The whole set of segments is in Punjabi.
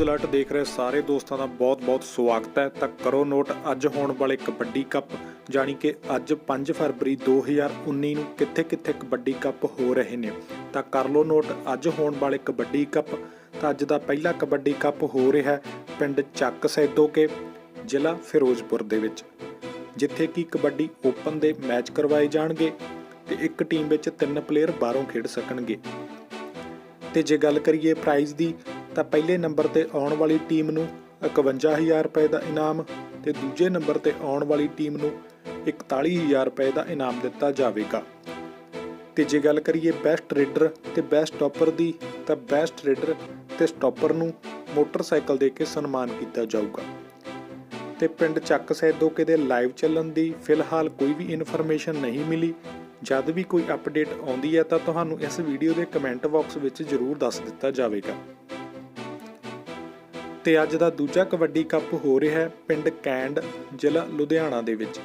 ਵੀਡੀਓਜ਼ ਅਲਰਟ ਦੇਖ ਰਹੇ ਸਾਰੇ ਦੋਸਤਾਂ ਦਾ ਬਹੁਤ-ਬਹੁਤ ਸਵਾਗਤ ਹੈ। ਤਾਂ ਕਰੋ ਨੋਟ, ਅੱਜ ਹੋਣ ਵਾਲੇ ਕਬੱਡੀ ਕੱਪ, ਜਾਣੀ ਕਿ ਅੱਜ 5 ਫਰਵਰੀ 2019 ਨੂੰ ਕਿੱਥੇ-ਕਿੱਥੇ ਕਬੱਡੀ ਕੱਪ ਹੋ ਰਹੇ ਨੇ। ਤਾਂ ਕਰ ਲਓ ਨੋਟ, ਅੱਜ ਹੋਣ ਵਾਲੇ ਕਬੱਡੀ ਕੱਪ, ਤਾਂ ਅੱਜ ਦਾ ਪਹਿਲਾ ਕਬੱਡੀ ਕੱਪ ਹੋ ਰਿਹਾ ਹੈ ਪਿੰਡ ਚੱਕ ਸੈਦੋਕੇ ਜ਼ਿਲ੍ਹਾ ਫਿਰੋਜ਼ਪੁਰ ਦੇ ਵਿੱਚ। ਜਿੱਥੇ ਕਿ ਕਬੱਡੀ ਓਪਨ ਦੇ ਮੈਚ ਕਰਵਾਏ ਜਾਣਗੇ ਤੇ ਇੱਕ ਟੀਮ ਵਿੱਚ ਤਿੰਨ ਪਲੇਅਰ ਬਾਹਰੋਂ ਖੇਡ ਸਕਣਗੇ। ਤੇ ਜੇ ਗੱਲ ਕਰੀਏ ਪ੍ਰਾਈਜ਼ ਦੀ ਤਾਂ ਪਹਿਲੇ ਨੰਬਰ ਤੇ ਆਉਣ ਵਾਲੀ ਟੀਮ ਨੂੰ 51000 ਰੁਪਏ ਦਾ ਇਨਾਮ ਤੇ ਦੂਜੇ ਨੰਬਰ ਤੇ ਆਉਣ ਵਾਲੀ ਟੀਮ ਨੂੰ 41000 ਰੁਪਏ ਦਾ ਇਨਾਮ ਦਿੱਤਾ ਜਾਵੇਗਾ। ਤੇ ਜੇ ਗੱਲ ਕਰੀਏ ਬੈਸਟ ਰੇਡਰ ਤੇ ਬੈਸਟ ਸਟਾਪਰ ਦੀ, ਤਾਂ ਬੈਸਟ ਰੇਡਰ ਤੇ ਸਟਾਪਰ ਨੂੰ ਮੋਟਰਸਾਈਕਲ ਦੇ ਕੇ ਸਨਮਾਨ ਕੀਤਾ ਜਾਊਗਾ। ਤੇ ਪਿੰਡ ਚੱਕ ਸੈਦੋਕੇ ਦੇ ਲਾਈਵ ਚੱਲਣ ਦੀ ਫਿਲਹਾਲ ਕੋਈ ਵੀ ਇਨਫੋਰਮੇਸ਼ਨ ਨਹੀਂ ਮਿਲੀ। ਜਦ ਵੀ ਕੋਈ ਅਪਡੇਟ ਆਉਂਦੀ ਹੈ ਤਾਂ ਤੁਹਾਨੂੰ ਇਸ ਵੀਡੀਓ ਦੇ ਕਮੈਂਟ ਬਾਕਸ ਵਿੱਚ ਜ਼ਰੂਰ ਦੱਸ ਦਿੱਤਾ ਜਾਵੇਗਾ। ਤੇ ਅੱਜ ਦਾ ਦੂਜਾ ਕਬੱਡੀ ਕੱਪ ਹੋ ਰਿਹਾ ਹੈ ਪਿੰਡ ਕੈਂਡ, ਜ਼ਿਲ੍ਹਾ ਲੁਧਿਆਣਾ ਦੇ ਵਿੱਚ,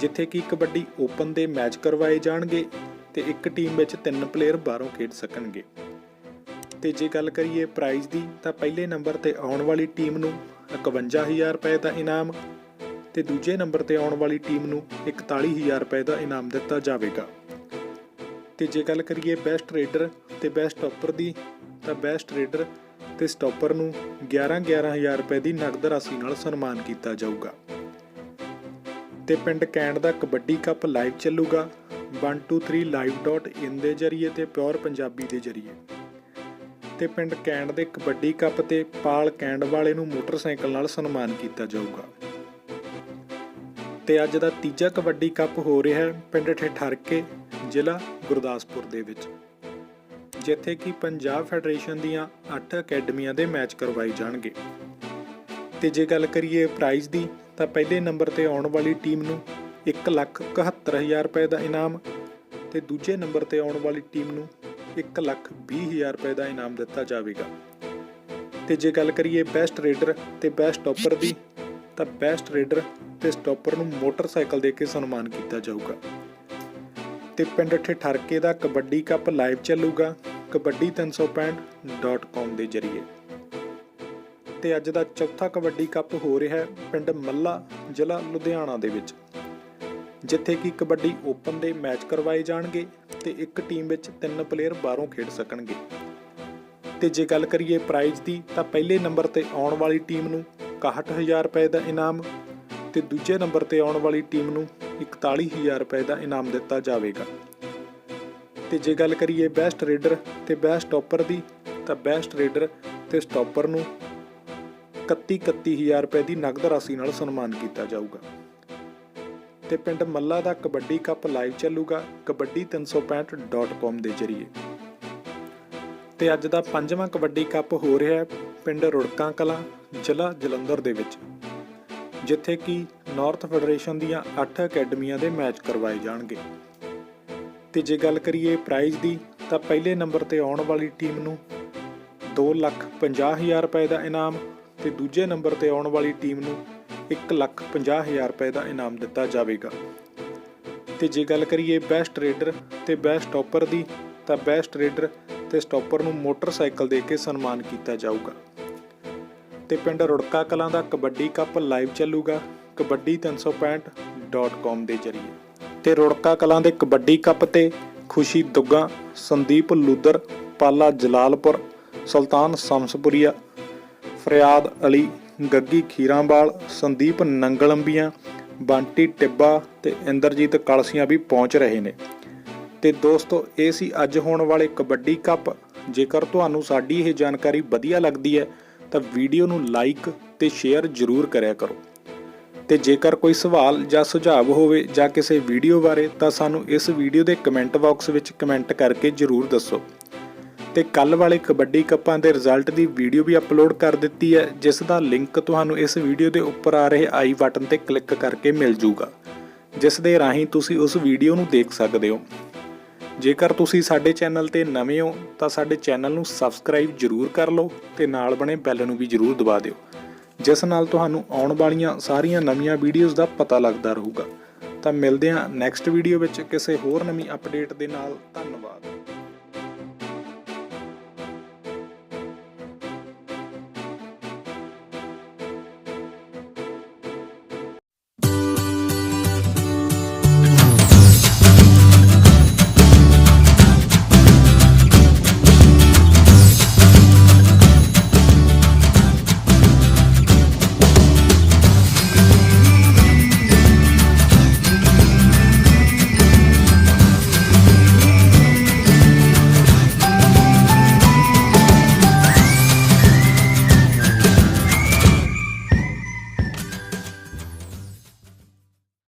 ਜਿੱਥੇ ਕਿ ਕਬੱਡੀ ਓਪਨ ਦੇ ਮੈਚ ਕਰਵਾਏ ਜਾਣਗੇ ਤੇ ਇੱਕ ਟੀਮ ਵਿੱਚ ਤਿੰਨ ਪਲੇਅਰ ਬਾਹਰੋਂ ਖੇਡ ਸਕਣਗੇ। ਤੇ ਜੇ ਗੱਲ ਕਰੀਏ ਪ੍ਰਾਈਜ਼ ਦੀ, ਤਾਂ ਪਹਿਲੇ ਨੰਬਰ ਤੇ ਆਉਣ ਵਾਲੀ ਟੀਮ ਨੂੰ 51000 ਰੁਪਏ ਦਾ ਇਨਾਮ ਤੇ ਦੂਜੇ ਨੰਬਰ ਤੇ ਆਉਣ ਵਾਲੀ ਟੀਮ ਨੂੰ 41000 ਰੁਪਏ ਦਾ ਇਨਾਮ ਦਿੱਤਾ ਜਾਵੇਗਾ। ਤੇ ਜੇ ਗੱਲ ਕਰੀਏ ਬੈਸਟ ਰੇਡਰ ਤੇ ਬੈਸਟ ਸਟਾਪਰ ਦੀ, ਤਾਂ ਬੈਸਟ ਰੇਡਰ ਤੇ ਸਟਾਪਰ ਨੂੰ 11-11000 ਰੁਪਏ ਦੀ ਨਕਦ ਰਾਸ਼ੀ ਨਾਲ ਸਨਮਾਨ ਕੀਤਾ ਜਾਊਗਾ। ਤੇ ਪਿੰਡ ਕੈਂਡ ਦਾ ਕਬੱਡੀ ਕੱਪ ਲਾਈਵ ਚੱਲੂਗਾ। 123live.in ਦੇ ਜਰੀਏ ਤੇ ਪਿਓਰ ਪੰਜਾਬੀ ਦੇ ਜਰੀਏ। ਤੇ ਪਿੰਡ ਕੈਂਡ ਦੇ ਕਬੱਡੀ ਕੱਪ ਤੇ ਪਾਲ ਕੈਂਡ ਵਾਲੇ ਨੂੰ ਮੋਟਰਸਾਈਕਲ ਨਾਲ ਸਨਮਾਨ ਕੀਤਾ ਜਾਊਗਾ। ਤੇ ਅੱਜ ਦਾ ਤੀਜਾ ਕਬੱਡੀ ਕੱਪ ਹੋ ਰਿਹਾ ਹੈ ਪਿੰਡ ਠੇਠਰਕੇ ਜ਼ਿਲ੍ਹਾ ਗੁਰਦਾਸਪੁਰ ਦੇ ਵਿੱਚ। ਜਿੱਥੇ ਕਿ ਪੰਜਾਬ ਫੈਡਰੇਸ਼ਨ ਦੀਆਂ 8 ਅਕੈਡਮੀਆਂ ਦੇ ਮੈਚ ਕਰਵਾਏ ਜਾਣਗੇ। ਤੇ ਜੇ ਗੱਲ ਕਰੀਏ ਪ੍ਰਾਈਜ਼ ਦੀ, ਤਾਂ ਪਹਿਲੇ ਨੰਬਰ ਤੇ ਆਉਣ ਵਾਲੀ ਟੀਮ ਨੂੰ 171000 ਰੁਪਏ ਦਾ ਇਨਾਮ ਤੇ ਦੂਜੇ ਨੰਬਰ ਤੇ ਆਉਣ ਵਾਲੀ ਟੀਮ ਨੂੰ 120000 ਰੁਪਏ ਦਾ ਇਨਾਮ ਦਿੱਤਾ ਜਾਵੇਗਾ। ਤੇ ਜੇ ਗੱਲ ਕਰੀਏ ਬੈਸਟ ਰੇਡਰ ਤੇ ਬੈਸਟ ਸਟਾਪਰ ਦੀ, ਤਾਂ ਬੈਸਟ ਰੇਡਰ ਤੇ ਸਟਾਪਰ ਨੂੰ ਮੋਟਰਸਾਈਕਲ ਦੇ ਕੇ ਸਨਮਾਨ ਕੀਤਾ ਜਾਊਗਾ। ਤੇ ਪਿੰਡ ਠੇਠਰਕੇ ਦਾ ਕਬੱਡੀ ਕੱਪ ਲਾਈਵ ਚੱਲੂਗਾ। kabaddi365.com ਦੇ ਜਰੀਏ। ਤੇ ਅੱਜ ਦਾ ਚੌਥਾ ਕਬੱਡੀ ਕੱਪ ਹੋ ਰਿਹਾ ਹੈ ਪਿੰਡ ਮੱਲਾ, ਜ਼ਿਲ੍ਹਾ ਲੁਧਿਆਣਾ ਦੇ ਵਿੱਚ। ਜਿੱਥੇ ਕਿ ਕਬੱਡੀ ਓਪਨ ਦੇ ਮੈਚ ਕਰਵਾਏ ਜਾਣਗੇ ਤੇ ਇੱਕ ਟੀਮ ਵਿੱਚ ਤਿੰਨ ਪਲੇਅਰ ਬਾਹਰੋਂ ਖੇਡ ਸਕਣਗੇ। ਤੇ ਜੇ ਗੱਲ ਕਰੀਏ ਪ੍ਰਾਈਜ਼ ਦੀ, ਤਾਂ ਪਹਿਲੇ ਨੰਬਰ ਤੇ ਆਉਣ ਵਾਲੀ ਟੀਮ ਨੂੰ 61000 ਰੁਪਏ ਦਾ ਇਨਾਮ ਤੇ ਦੂਜੇ ਨੰਬਰ ਤੇ ਆਉਣ ਵਾਲੀ ਟੀਮ ਨੂੰ 41000 ਰੁਪਏ ਦਾ ਇਨਾਮ ਦਿੱਤਾ ਜਾਵੇਗਾ। ਤੇ ਜੇ ਗੱਲ ਕਰੀਏ ਬੈਸਟ ਰੇਡਰ ਤੇ ਬੈਸਟ ਸਟਾਪਰ ਦੀ, ਤਾਂ ਬੈਸਟ ਰੇਡਰ ਤੇ ਸਟਾਪਰ ਨੂੰ 31 31000 ਰੁਪਏ ਦੀ ਨਗਦ ਰਾਸ਼ੀ ਨਾਲ ਸਨਮਾਨ ਕੀਤਾ ਜਾਊਗਾ। ਤੇ ਪਿੰਡ ਮੱਲਾ ਦਾ ਕਬੱਡੀ ਕੱਪ ਲਾਈਵ ਚੱਲੂਗਾ kabaddi365.com ਦੇ ਜਰੀਏ। ਤੇ ਅੱਜ ਦਾ ਪੰਜਵਾਂ ਕਬੱਡੀ ਕੱਪ ਹੋ ਰਿਹਾ ਹੈ ਪਿੰਡ ਰੁੜਕਾਂ ਕਲਾਂ, ਜ਼ਿਲ੍ਹਾ ਜਲੰਧਰ ਦੇ ਵਿੱਚ, ਜਿੱਥੇ ਕਿ ਨਾਰਥ ਫੈਡਰੇਸ਼ਨ ਦੀਆਂ 8 ਅਕੈਡਮੀਆਂ ਦੇ ਮੈਚ ਕਰਵਾਏ ਜਾਣਗੇ। ਤੇ ਜੇ ਗੱਲ ਕਰੀਏ ਪ੍ਰਾਈਜ਼ ਦੀ, ਤਾਂ ਪਹਿਲੇ ਨੰਬਰ ਤੇ ਆਉਣ ਵਾਲੀ ਟੀਮ ਨੂੰ 250000 ਰੁਪਏ ਦਾ ਇਨਾਮ ਤੇ ਦੂਜੇ ਨੰਬਰ ਤੇ ਆਉਣ ਵਾਲੀ ਟੀਮ ਨੂੰ 150000 ਰੁਪਏ ਦਾ ਇਨਾਮ ਦਿੱਤਾ ਜਾਵੇਗਾ। ਤੇ ਜੇ ਗੱਲ ਕਰੀਏ ਬੈਸਟ ਰੇਡਰ ਤੇ ਬੈਸਟ ਸਟਾਪਰ ਦੀ, ਤਾਂ ਬੈਸਟ ਰੇਡਰ ਤੇ ਸਟਾਪਰ ਨੂੰ ਮੋਟਰਸਾਈਕਲ ਦੇ ਕੇ ਸਨਮਾਨ ਕੀਤਾ ਜਾਊਗਾ। ਤੇ ਪਿੰਡ ਰੁੜਕਾ ਕਲਾਂ ਦਾ ਕਬੱਡੀ ਕੱਪ ਲਾਈਵ ਚੱਲੂਗਾ। kabaddi365.com ਦੇ ਜਰੀਏ। ਤੇ ਰੁੜਕਾ ਕਲਾਂ ਦੇ ਕਬੱਡੀ ਕੱਪ ਤੇ ਖੁਸ਼ੀ ਦੁੱਗਾ, ਸੰਦੀਪ ਲੂਦਰ ਪਾਲਾ ਜਲਾਲਪੁਰ, ਸੁਲਤਾਨ ਸ਼ਮਸਪੁਰੀਆ, ਫਰਿਆਦ ਅਲੀ, ਗੱਗੀ ਖੀਰਾਂਵਾਲ, ਸੰਦੀਪ ਨੰਗਲੰਬੀਆਂ, ਬੰਟੀ ਟਿੱਬਾ ਤੇ ਇੰਦਰਜੀਤ ਕਲਸੀਆਂ ਵੀ ਪਹੁੰਚ ਰਹੇ ਨੇ। ਤੇ ਦੋਸਤੋ, ਇਹ ਸੀ ਅੱਜ ਹੋਣ ਵਾਲੇ ਕਬੱਡੀ ਕੱਪ। ਜੇਕਰ ਤੁਹਾਨੂੰ ਸਾਡੀ ਇਹ ਜਾਣਕਾਰੀ ਵਧੀਆ ਲੱਗਦੀ ਹੈ, ਤਾਂ ਵੀਡੀਓ ਨੂੰ ਲਾਈਕ ਤੇ ਸ਼ੇਅਰ ਜ਼ਰੂਰ ਕਰਿਆ ਕਰੋ। ਤੇ ਜੇਕਰ ਕੋਈ ਸਵਾਲ ਜਾਂ ਸੁਝਾਅ ਹੋਵੇ ਜਾਂ ਕਿਸੇ ਵੀਡੀਓ ਬਾਰੇ, ਤਾਂ ਸਾਨੂੰ ਇਸ ਵੀਡੀਓ ਦੇ ਕਮੈਂਟ ਬਾਕਸ ਵਿੱਚ ਕਮੈਂਟ ਕਰਕੇ ਜ਼ਰੂਰ ਦੱਸੋ। ਤੇ ਕੱਲ ਵਾਲੇ ਕਬੱਡੀ ਕੱਪਾਂ ਦੇ ਰਿਜ਼ਲਟ ਦੀ ਵੀਡੀਓ ਵੀ ਅਪਲੋਡ ਕਰ ਦਿੱਤੀ ਹੈ, ਜਿਸ ਦਾ ਲਿੰਕ ਤੁਹਾਨੂੰ ਇਸ ਵੀਡੀਓ ਦੇ ਉੱਪਰ ਆ ਰਹੇ ਆਈ ਬਟਨ ਤੇ ਕਲਿੱਕ ਕਰਕੇ ਮਿਲ ਜੂਗਾ, ਜਿਸ ਦੇ ਰਾਹੀਂ ਤੁਸੀਂ ਉਸ ਵੀਡੀਓ ਨੂੰ ਦੇਖ ਸਕਦੇ ਹੋ। ਜੇਕਰ ਤੁਸੀਂ ਸਾਡੇ ਚੈਨਲ ਤੇ ਨਵੇਂ ਹੋ, ਤਾਂ ਸਾਡੇ ਚੈਨਲ ਨੂੰ ਸਬਸਕ੍ਰਾਈਬ ਜਰੂਰ ਕਰ ਲਓ ਤੇ ਨਾਲ ਬਣੇ ਬੈਲ ਨੂੰ ਵੀ ਜਰੂਰ ਦਬਾ ਦਿਓ। ਜਿਸ ਨਾਲ ਤੁਹਾਨੂੰ ਆਉਣ ਵਾਲੀਆਂ ਸਾਰੀਆਂ ਨਵੀਆਂ ਵੀਡੀਓਜ਼ ਦਾ ਪਤਾ ਲੱਗਦਾ ਰਹੂਗਾ। ਤਾਂ ਮਿਲਦੇ ਹਾਂ ਨੈਕਸਟ ਵੀਡੀਓ ਵਿੱਚ ਕਿਸੇ ਹੋਰ ਨਵੀਂ ਅਪਡੇਟ ਦੇ ਨਾਲ। ਧੰਨਵਾਦ।